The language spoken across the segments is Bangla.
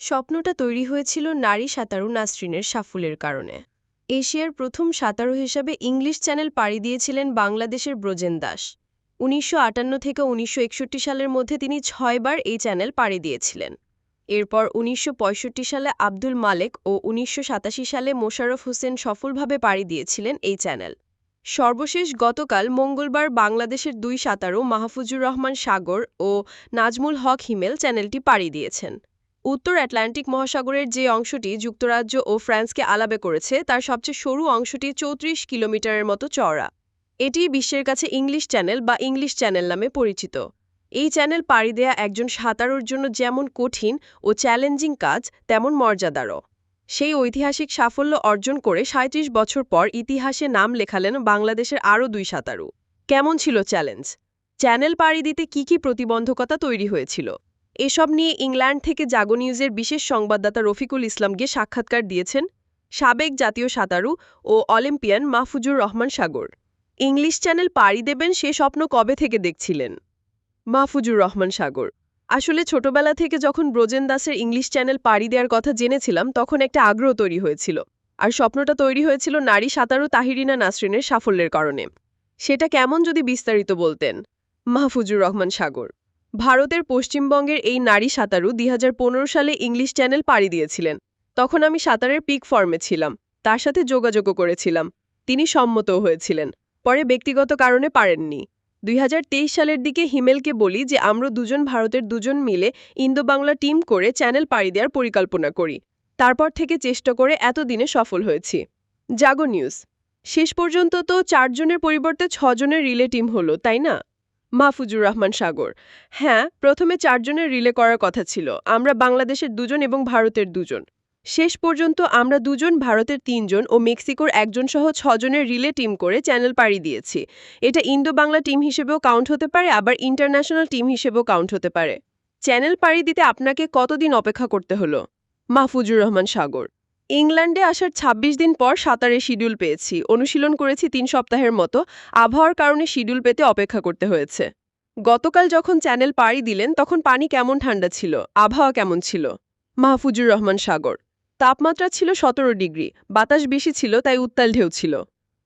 স্বপ্নটা তৈরি হয়েছিল নারী সাঁতারু নাসরিনের সাফল্যের কারণে। এশিয়ার প্রথম সাঁতারু হিসাবে ইংলিশ চ্যানেল পাড়ি দিয়েছিলেন বাংলাদেশের ব্রজেন দাস। উনিশশো আটান্ন থেকে উনিশশো একষট্টি সালের মধ্যে তিনি ছয়বার এই চ্যানেল পাড়ি দিয়েছিলেন। এরপর উনিশশো পঁয়ষট্টি সালে আব্দুল মালেক ও উনিশশো সাতাশি সালে মোশাররফ হোসেন সফলভাবে পাড়ি দিয়েছিলেন এই চ্যানেল। সর্বশেষ গতকাল মঙ্গলবার বাংলাদেশের দুই সাঁতারু মাহফুজুর রহমান সাগর ও নাজমুল হক হিমেল চ্যানেলটি পাড়ি দিয়েছেন। উত্তর আটলান্টিক মহাসাগরের যে অংশটি যুক্তরাজ্য ও ফ্রান্সকে আলাবে করেছে, তার সবচেয়ে সরু অংশটি চৌত্রিশ কিলোমিটারের মতো চওড়া। এটি বিশ্বের কাছে ইংলিশ চ্যানেল বা ইংলিশ চ্যানেল নামে পরিচিত। এই চ্যানেল পাড়ি দেয়া একজন সাঁতারুর জন্য যেমন কঠিন ও চ্যালেঞ্জিং কাজ, তেমন মর্যাদারও। সেই ঐতিহাসিক সাফল্য অর্জন করে সাঁত্রিশ বছর পর ইতিহাসে নাম লেখালেন বাংলাদেশের আরও দুই সাঁতারু। কেমন ছিল চ্যালেঞ্জ? চ্যানেল পাড়ি দিতে কি কি প্রতিবন্ধকতা তৈরি হয়েছিল? এসব নিয়ে ইংল্যান্ড থেকে জাগো নিউজের বিশেষ সংবাদদাতা রফিকুল ইসলামকে সাক্ষাৎকার দিয়েছেন সাবেক জাতীয় সাঁতারু ও Olympian Mahfuzur Rahman Sagar. English channel পাড়ি দেবেন সে স্বপ্ন কবে থেকে দেখছিলেন? মাহফুজুর রহমান সাগর। আসলে ছোটবেলা থেকে যখন ব্রজেন দাসের ইংলিশ চ্যানেল পাড়ি দেওয়ার কথা জেনেছিলাম, তখন একটা আগ্রহ তৈরি হয়েছিল। আর স্বপ্নটা তৈরি হয়েছিল নারী সাঁতারু তাহিরিনা নাসরিনের সাফল্যের কারণে। সেটা কেমন যদি বিস্তারিত বলতেন? মাহফুজুর রহমান সাগর। ভারতের পশ্চিমবঙ্গের এই নারী সাঁতারু দুই হাজার পনেরো সালে ইংলিশ চ্যানেল পাড়ি দিয়েছিলেন। তখন আমি সাঁতারের পিক ফর্মে ছিলাম। তার সাথে যোগাযোগও করেছিলাম। তিনি সম্মতও হয়েছিলেন। পরে ব্যক্তিগত কারণে পারেননি। দুই হাজার তেইশ সালের দিকে হিমেলকে বলি যে, আমরা দুজন ভারতের দুজন মিলে ইন্দো বাংলা টিম করে চ্যানেল পাড়ি দেওয়ার পরিকল্পনা করি। তারপর থেকে চেষ্টা করে এতদিনে সফল হয়েছি। জাগো নিউজ। শেষ পর্যন্ত তো চারজনের পরিবর্তে ছজনের রিলে টিম হলো, তাই না? মাহফুজুর রহমান সাগর। হ্যাঁ প্রথমে চারজনের রিলে করার কথা ছিল। আমরা বাংলাদেশের দুজন এবং ভারতের দুজন। শেষ পর্যন্ত আমরা দুজন, ভারতের তিনজন ও মেক্সিকোর একজন সহ ছজনের রিলে টিম করে চ্যানেল পাড়ি দিয়েছি। এটা ইন্দো বাংলা টিম হিসেবেও কাউন্ট হতে পারে, আবার ইন্টারন্যাশনাল টিম হিসেবেও কাউন্ট হতে পারে। চ্যানেল পাড়ি দিতে আপনাকে কতদিন অপেক্ষা করতে হলো? মাহফুজুর রহমান সাগর। ইংল্যান্ডে আসার ২৬ দিন পর সাঁতারে শিডিউল পেয়েছি। অনুশীলন করেছি তিন সপ্তাহের মতো। আবহাওয়ার কারণে শিডিউল পেতে অপেক্ষা করতে হয়েছে। গতকাল যখন চ্যানেল পাড়ি দিলেন, তখন পানি কেমন ঠান্ডা ছিল? আবহাওয়া কেমন ছিল? মাহফুজুর রহমান সাগর। তাপমাত্রা ছিল সতেরো ডিগ্রি। বাতাস বেশি ছিল, তাই উত্তাল ঢেউ ছিল।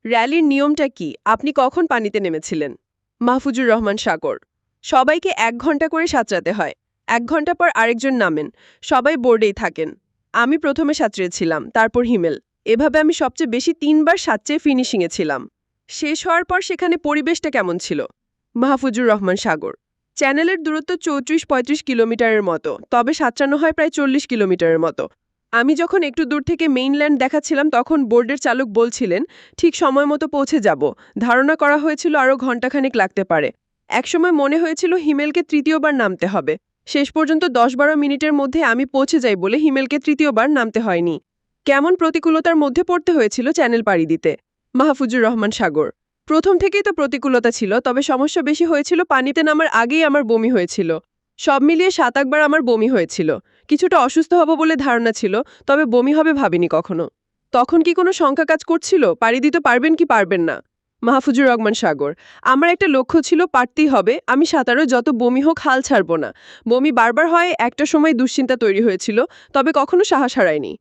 র্যালির নিয়মটা কি? আপনি কখন পানিতে নেমেছিলেন? মাহফুজুর রহমান সাগর। সবাইকে এক ঘণ্টা করে সাঁতরাতে হয়। এক ঘণ্টা পর আরেকজন নামেন। সবাই বোর্ডেই থাকেন। আমি প্রথমে সাঁতরেছিলাম, তারপর হিমেল। এভাবে আমি সবচেয়ে বেশি তিনবার সাঁতরে ফিনিশিংয়ে ছিলাম। শেষ হওয়ার পর সেখানে পরিবেশটা কেমন ছিল? মাহফুজুর রহমান সাগর। চ্যানেলের দূরত্ব চৌত্রিশ পঁয়ত্রিশ কিলোমিটারের মতো, তবে সাঁতরানো হয় প্রায় চল্লিশ কিলোমিটারের মতো। আমি যখন একটু দূর থেকে মেইনল্যান্ড দেখাচ্ছিলাম, তখন বোর্ডের চালক বলছিলেন, ঠিক সময় মতো পৌঁছে যাব। ধারণা করা হয়েছিল আরও ঘণ্টাখানেক লাগতে পারে। একসময় মনে হয়েছিল হিমেলকে তৃতীয়বার নামতে হবে। শেষ পর্যন্ত দশ বারো মিনিটের মধ্যে আমি পৌঁছে যাই বলে হিমেলকে তৃতীয়বার নামতে হয়নি। কেমন প্রতিকূলতার মধ্যে পড়তে হয়েছিল চ্যানেল পাড়ি দিতে। মাহফুজুর রহমান সাগর। প্রথম থেকেই তো প্রতিকূলতা ছিল, তবে সমস্যা বেশি হয়েছিল পানিতে নামার আগেই আমার বমি হয়েছিল। সব মিলিয়ে সাত একবার আমার বমি হয়েছিল। কিছুটা অসুস্থ হব বলে ধারণা ছিল, তবে বমি হবে ভাবিনি কখনো। তখন কি কোনো শঙ্কা কাজ করছিল? পাড়ি দিতে পারবেন কি পারবেন না? মাহফুজুর রহমান সাগর। আমার একটা লক্ষ্য ছিল পারতেই হবে, আমি সাঁতারও যত বমি হোক হাল ছাড়ব না। বমি বারবার হয়, একটা সময় দুশ্চিন্তা তৈরি হয়েছিল, তবে কখনো সাহস হারায়নি।